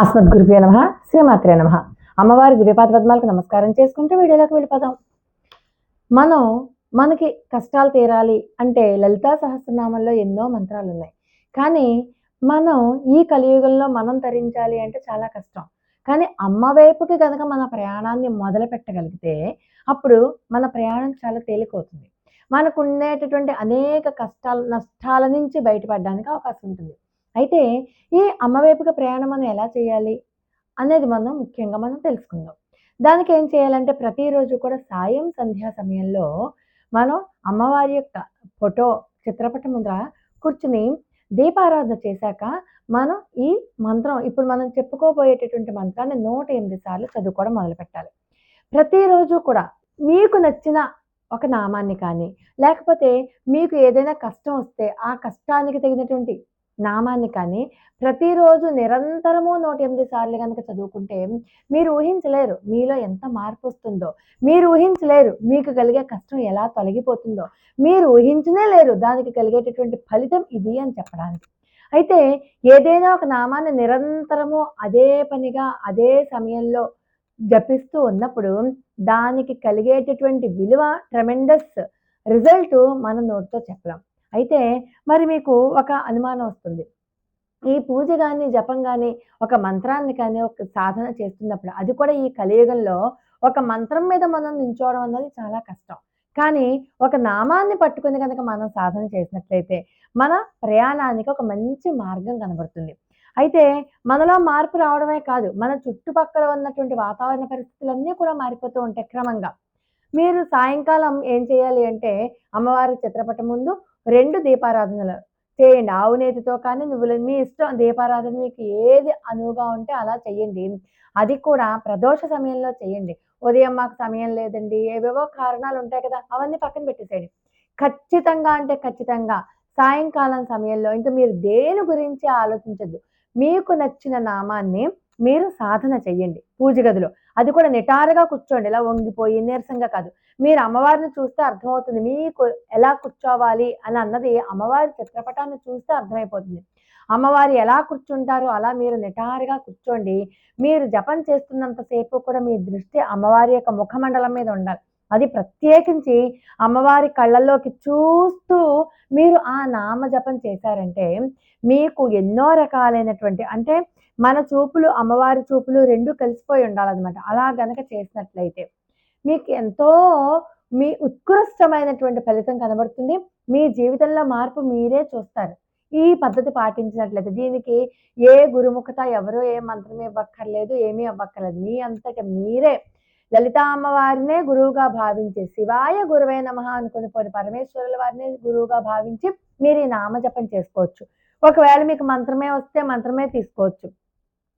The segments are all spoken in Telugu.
అస్మద్ గురుభ్యో నమ శ్రీమాత్రే నమ. అమ్మవారి దివ్యపాద పద్మాలకు నమస్కారం చేసుకుంటూ వీడియోలోకి వెళ్ళిపోదాం. మనం మనకి కష్టాలు తీరాలి అంటే లలితా సహస్రనామంలో ఎన్నో మంత్రాలు ఉన్నాయి. కానీ మనం ఈ కలియుగంలో మనం తరించాలి అంటే చాలా కష్టం. కానీ అమ్మ వైపుకి కనుక మన ప్రయాణాన్ని మొదలు పెట్టగలిగితే అప్పుడు మన ప్రయాణం చాలా తేలికవుతుంది. మనకు ఉండేటటువంటి అనేక కష్టాలు నష్టాల నుంచి బయటపడడానికి అవకాశం ఉంటుంది. అయితే ఈ అమ్మ వైపుగా ప్రయాణం మనం ఎలా చేయాలి అనేది మనం ముఖ్యంగా మనం తెలుసుకుందాం. దానికి ఏం చేయాలంటే ప్రతిరోజు కూడా సాయం సంధ్యా సమయంలో మనం అమ్మవారి యొక్క ఫోటో చిత్రపటం ముందర కూర్చుని దీపారాధన చేశాక మనం ఈ మంత్రం ఇప్పుడు మనం చెప్పుకోబోయేటటువంటి మంత్రాన్ని నూట ఎనిమిది సార్లు చదువుకోవడం మొదలు పెట్టాలి. ప్రతిరోజు కూడా మీకు నచ్చిన ఒక నామాన్ని కానీ లేకపోతే మీకు ఏదైనా కష్టం వస్తే ఆ కష్టానికి తగినటువంటి నామాన్ని కానీ ప్రతిరోజు నిరంతరము నూట ఎనిమిది సార్లు కనుక చదువుకుంటే మీరు ఊహించలేరు మీలో ఎంత మార్పు వస్తుందో. మీరు ఊహించలేరు మీకు కలిగే కష్టం ఎలా తొలగిపోతుందో. మీరు ఊహించనే లేరు దానికి కలిగేటటువంటి ఫలితం ఇది అని చెప్పడానికి. అయితే ఏదైనా ఒక నామాన్ని నిరంతరము అదే పనిగా అదే సమయంలో జపిస్తూ ఉన్నప్పుడు దానికి కలిగేటటువంటి విలువ ట్రెమెండస్ రిజల్ట్ మన నోటితో చెప్పలేం. అయితే మరి మీకు ఒక అనుమానం వస్తుంది. ఈ పూజ కానీ జపం కానీ ఒక మంత్రాన్ని కానీ ఒక సాధన చేస్తున్నప్పుడు అది కూడా ఈ కలియుగంలో ఒక మంత్రం మీద మనం నించోవడం అన్నది చాలా కష్టం. కానీ ఒక నామాన్ని పట్టుకుని కనుక మనం సాధన చేసినట్లయితే మన ప్రయాణానికి ఒక మంచి మార్గం కనబడుతుంది. అయితే మనలో మార్పు రావడమే కాదు మన చుట్టుపక్కల ఉన్నటువంటి వాతావరణ పరిస్థితులన్నీ కూడా మారిపోతూ ఉంటాయి క్రమంగా. మీరు సాయంకాలం ఏం చేయాలి అంటే అమ్మవారి చిత్రపటం ముందు రెండు దీపారాధనలు చేయండి. ఆవు నేతితో కానీ నువ్వులు మీ ఇష్టం దీపారాధన మీకు ఏది అనువుగా ఉంటే అలా చేయండి. అది కూడా ప్రదోష సమయంలో చేయండి. ఉదయం మాకు సమయం లేదండి. ఏవేవో కారణాలు ఉంటాయి కదా అవన్నీ పక్కన పెట్టేసేయండి. ఖచ్చితంగా అంటే ఖచ్చితంగా సాయంకాలం సమయంలో ఇంకా మీరు దేని గురించి ఆలోచించద్దు. మీకు నచ్చిన నామాన్ని మీరు సాధన చెయ్యండి పూజ గదిలో అది కూడా నిటారుగా కూర్చోండి. ఇలా వంగిపోయి నీరసంగా కాదు. మీరు అమ్మవారిని చూస్తే అర్థమవుతుంది. మీకు ఎలా కూర్చోవాలి అని అన్నది అమ్మవారి చిత్రపటాన్ని చూస్తే అర్థమైపోతుంది. అమ్మవారు ఎలా కూర్చుంటారో అలా మీరు నిటారుగా కూర్చోండి. మీరు జపం చేస్తున్నంతసేపు కూడా మీ దృష్టి అమ్మవారి యొక్క ముఖమండలం మీద ఉండాలి. అది ప్రత్యేకించి అమ్మవారి కళ్ళల్లోకి చూస్తూ మీరు ఆ నామ జపం చేశారంటే మీకు ఎన్నో రకాలైనటువంటి అంటే మన చూపులు అమ్మవారి చూపులు రెండు కలిసిపోయి ఉండాలన్నమాట. అలా గనక చేసినట్లయితే మీకు ఎంతో మీ ఉత్కృష్టమైనటువంటి ఫలితం కనబడుతుంది. మీ జీవితంలో మార్పు మీరే చూస్తారు. ఈ పద్ధతి పాటించినట్లయితే దీనికి ఏ గురుముఖత ఎవరో ఏ మంత్రం ఇవ్వక్కర్లేదు ఏమీ అవ్వక్కర్లేదు మీ అంతట మీరే లలితా అమ్మవారినే గురువుగా భావించి శివాయ గురువే నమ అనుకుని పోని పరమేశ్వరుల వారిని గురువుగా భావించి మీరు ఈ నామజపం చేసుకోవచ్చు. ఒకవేళ మీకు మంత్రమే వస్తే మంత్రమే తీసుకోవచ్చు.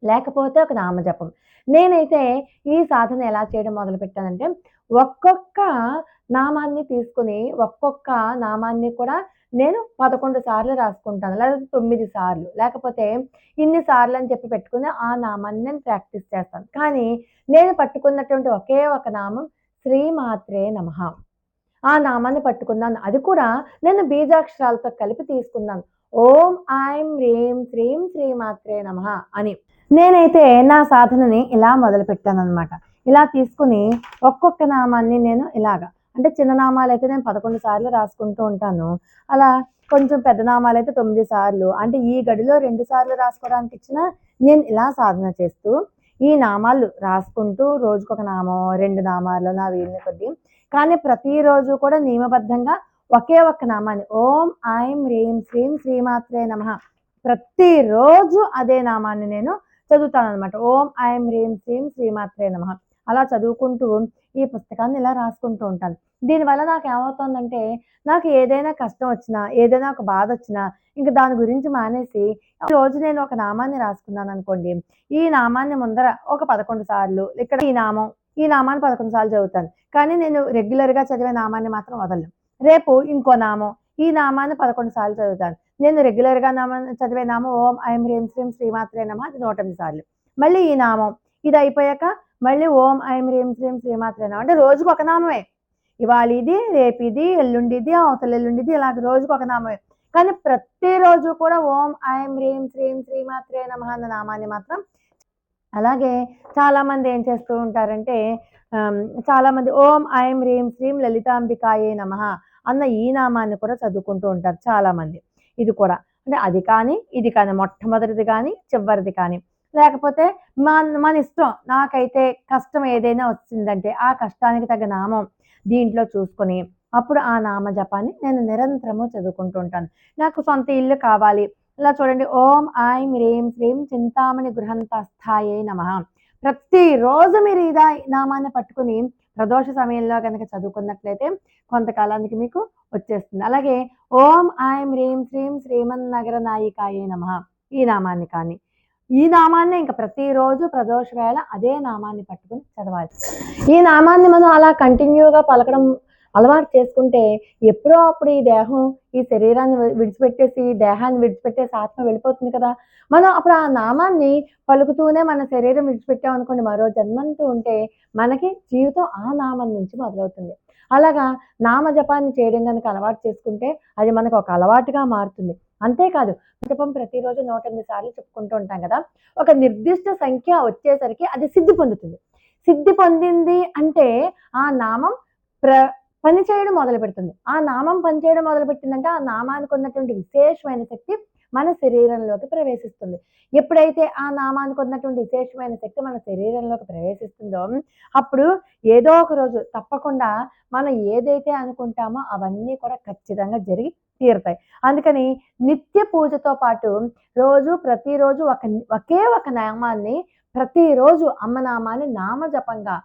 లేకపోతే ఒక నామజపం. నేనైతే ఈ సాధన ఎలా చేయడం మొదలు పెట్టానంటే ఒక్కొక్క నామాన్ని తీసుకుని ఒక్కొక్క నామాన్ని కూడా నేను పదకొండు సార్లు రాసుకుంటాను. లేదా తొమ్మిది సార్లు. లేకపోతే ఇన్ని సార్లు అని చెప్పి పెట్టుకుని ఆ నామాన్ని నేను ప్రాక్టీస్ చేస్తాను. కానీ నేను పట్టుకున్నటువంటి ఒకే ఒక నామం శ్రీమాత్రే నమ. ఆ నామాన్ని పట్టుకున్నాను. అది కూడా నేను బీజాక్షరాలతో కలిపి తీసుకున్నాను. ఓం ఐం రీం శ్రీం శ్రీమాత్రే నమ అని. నేనైతే నా సాధనని ఇలా మొదలుపెట్టాను అనమాట ఇలా తీసుకుని ఒక్కొక్క నామాన్ని నేను ఇలాగా అంటే చిన్న నామాలు అయితే నేను పదకొండు సార్లు రాసుకుంటూ ఉంటాను. అలా కొంచెం పెద్ద నామాలు అయితే తొమ్మిది సార్లు అంటే ఈ గడిలో రెండు సార్లు రాసుకోవడానికి ఇచ్చిన నేను ఇలా సాధన చేస్తూ ఈ నామాలు రాసుకుంటూ రోజుకొక నామం రెండు నామాలు నా వీలుని కొద్ది. కానీ ప్రతిరోజు కూడా నియమబద్ధంగా ఒకే ఒక్క నామాన్ని ఓం ఐం రీం శ్రీం శ్రీమాత్రే నమ ప్రతిరోజు అదే నామాన్ని నేను చదువుతాను అనమాట ఓం ఐం రీం శ్రీం శ్రీమాత్రే నమ. అలా చదువుకుంటూ ఈ పుస్తకాన్ని ఇలా రాసుకుంటూ ఉంటాను. దీనివల్ల నాకు ఏమవుతుందంటే నాకు ఏదైనా కష్టం వచ్చినా ఏదైనా ఒక బాధ వచ్చినా ఇంకా దాని గురించి మానేసి ఈ రోజు నేను ఒక నామాన్ని రాసుకున్నాను అనుకోండి. ఈ నామాన్ని ముందర ఒక పదకొండు సార్లు ఇక్కడ ఈ నామం ఈ నామాన్ని పదకొండు సార్లు చదువుతాను. కానీ నేను రెగ్యులర్గా చదివే నామాన్ని మాత్రం వదలను. రేపు ఇంకో నామం ఈ నామాన్ని పదకొండు సార్లు చదువుతాను. నేను రెగ్యులర్గా నామం చదివే నామం ఓం ఐం హ్రీం శ్రీం శ్రీమాత్రే నమ అది నూట ఎనిమిది సార్లు. మళ్ళీ ఈ నామం ఇది అయిపోయాక మళ్ళీ ఓం ఐం హ్రీం శ్రీం శ్రీమాత్రే నమ అంటే రోజుకు ఒక నామమే. ఇవాళ ఇది రేపు ఇది ఎల్లుండిది అవతల ఎల్లుండిది ఇలా రోజుకు ఒక నామమే. కానీ ప్రతిరోజు కూడా ఓం ఐం హ్రీం శ్రీం శ్రీమాత్రే నమ అన్న నామాన్ని మాత్రం అలాగే చాలామంది ఏం చేస్తూ ఉంటారంటే చాలా చాలామంది ఓం ఐం హ్రీం శ్రీం లలితాంబికాయే నమ అన్న ఈ నామాన్ని కూడా చదువుకుంటూ ఉంటారు చాలామంది. ఇది కూడా. అంటే అది కానీ ఇది కానీ మొట్టమొదటిది కానీ చివరిది కానీ. లేకపోతే మన మన ఇష్టం నాకైతే కష్టం ఏదైనా వచ్చిందంటే ఆ కష్టానికి తగ్గ నామం దీంట్లో చూసుకొని అప్పుడు ఆ నామ జపాన్ని నేను నిరంతరము చదువుకుంటూ ఉంటాను నాకు సొంత ఇల్లు కావాలి. ఇలా చూడండి ఓం ఐం హ్రీం శ్రీం చింతామణి గృహంతస్థాయే నమ. ప్రతిరోజు మీరు ఇదా నామాన్ని పట్టుకుని ప్రదోష సమయంలో కనుక చదువుకున్నట్లయితే కొంతకాలానికి మీకు వచ్చేస్తుంది. అలాగే ఓం ఐం రీం శ్రీం శ్రీమన్నగర నాయికాయే నమ. ఈ నామాన్ని కానీ ఈ నామాన్ని ఇంకా ప్రతిరోజు ప్రదోష వేళ అదే నామాన్ని పట్టుకుని చదవాలి. ఈ నామాన్ని మనం అలా కంటిన్యూగా పలకడం అలవాటు చేసుకుంటే ఎప్పుడో అప్పుడు ఈ దేహం ఈ శరీరాన్ని విడిచిపెట్టేసి దేహాన్ని విడిచిపెట్టేసి ఆత్మ వెళ్ళిపోతుంది కదా. మనం అప్పుడు ఆ నామాన్ని పలుకుతూనే మన శరీరం విడిచిపెట్టాం అనుకోండి మరో జన్మంటూ ఉంటే మనకి జీవితం ఆ నామం నుంచి మొదలవుతుంది. అలాగా నామ జపాన్ని చేయడం కనుక అలవాటు చేసుకుంటే అది మనకు ఒక అలవాటుగా మారుతుంది. అంతేకాదు జపం ప్రతిరోజు నూట ఎనిమిది సార్లు చెప్పుకుంటూ ఉంటాం కదా. ఒక నిర్దిష్ట సంఖ్య వచ్చేసరికి అది సిద్ధి పొందుతుంది. సిద్ధి పొందింది అంటే ఆ నామం ప్ర పని చేయడం మొదలు పెడుతుంది ఆ నామం పనిచేయడం మొదలు పెట్టిందంటే ఆ నామానికి ఉన్నటువంటి విశేషమైన శక్తి మన శరీరంలోకి ప్రవేశిస్తుంది. ఎప్పుడైతే ఆ నామానికి ఉన్నటువంటి విశేషమైన శక్తి మన శరీరంలోకి ప్రవేశిస్తుందో అప్పుడు ఏదో ఒక రోజు తప్పకుండా మనం ఏదైతే అనుకుంటామో అవన్నీ కూడా ఖచ్చితంగా జరిగి తీరుతాయి. అందుకని నిత్య పూజతో పాటు రోజు ప్రతిరోజు ఒక ఒకే ఒక నామాన్ని ప్రతిరోజు అమ్మ నామాన్ని నామజపంగా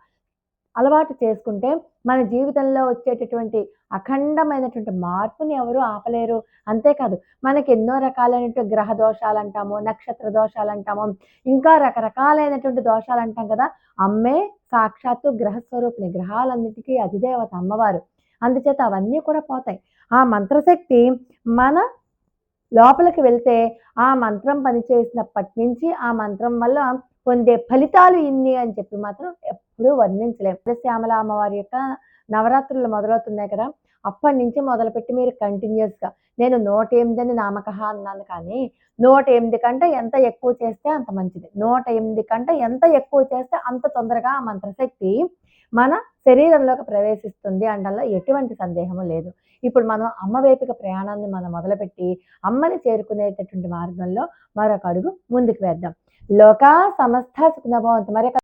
అలవాటు చేసుకుంటే మన జీవితంలో వచ్చేటటువంటి అఖండమైనటువంటి మార్పుని ఎవరు ఆపలేరు. అంతేకాదు మనకి ఎన్నో రకాలైనటువంటి గ్రహ దోషాలు అంటాము నక్షత్ర దోషాలు అంటాము ఇంకా రకరకాలైనటువంటి దోషాలు అంటాం కదా అమ్మే సాక్షాత్తు గ్రహస్వరూపిణి గ్రహాలన్నిటికీ అధిదేవత అమ్మవారు. అందుచేత అవన్నీ కూడా పోతాయి. ఆ మంత్రశక్తి మన లోపలికి వెళ్తే ఆ మంత్రం పనిచేసినప్పటి నుంచి ఆ మంత్రం వల్ల పొందే ఫలితాలు ఇన్ని అని చెప్పి మాత్రం ఎప్పుడూ వర్ణించలేము శ్యామల అమ్మవారి యొక్క నవరాత్రులు మొదలవుతున్నాయి కదా అప్పటి నుంచి మొదలుపెట్టి మీరు కంటిన్యూస్గా నేను నూట ఎనిమిది నామకహ అన్నాను కానీ నూట ఎనిమిది కంటే ఎంత ఎక్కువ చేస్తే అంత మంచిది. నూట ఎనిమిది కంటే ఎంత ఎక్కువ చేస్తే అంత తొందరగా ఆ మంత్రశక్తి మన శరీరంలోకి ప్రవేశిస్తుంది అనడంలో ఎటువంటి సందేహము లేదు. ఇప్పుడు మనం అమ్మ వైపుక ప్రయాణాన్ని మనం మొదలుపెట్టి అమ్మని చేరుకునేటటువంటి మార్గంలో మరొక అడుగు ముందుకు వేద్దాం. లోకా సమస్త సుఖనభవంతు మరి